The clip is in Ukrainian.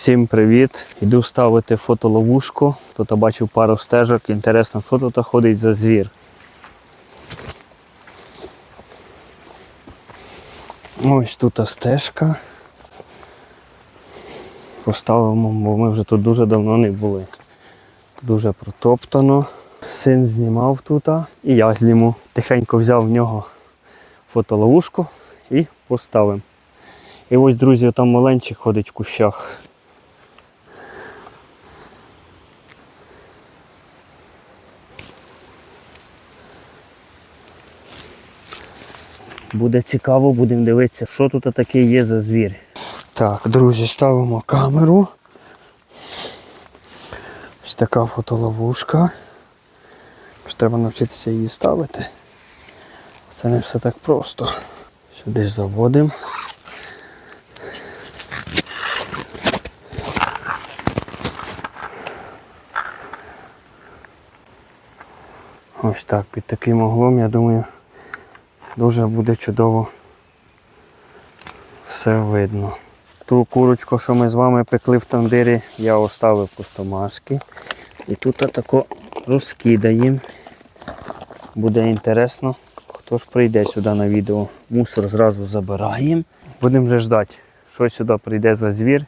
Всім привіт! Йду ставити фотоловушку. Тут я бачив пару стежок. Інтересно, що тут ходить за звір. Ось тут стежка. Поставимо, бо ми вже тут дуже давно не були. Дуже протоптано. Син знімав тут, і я зніму. Тихенько взяв в нього фотоловушку і поставив. І ось, друзі, там маленький ходить в кущах. Буде цікаво, будемо дивитися, що тут таке є за звір. Так, друзі, ставимо камеру. Ось така фотоловушка. Ж Треба навчитися її ставити. Це не все так просто. Сюди заводимо. Ось так, під таким углом, я думаю, дуже буде чудово все видно. Ту курочку, що ми з вами пекли в тандирі, я оставив пустомашки. І тут тако розкидаємо. Буде інтересно, хто ж прийде сюди на відео. Мусор зразу забираємо. Будемо вже ждати, що сюди прийде за звір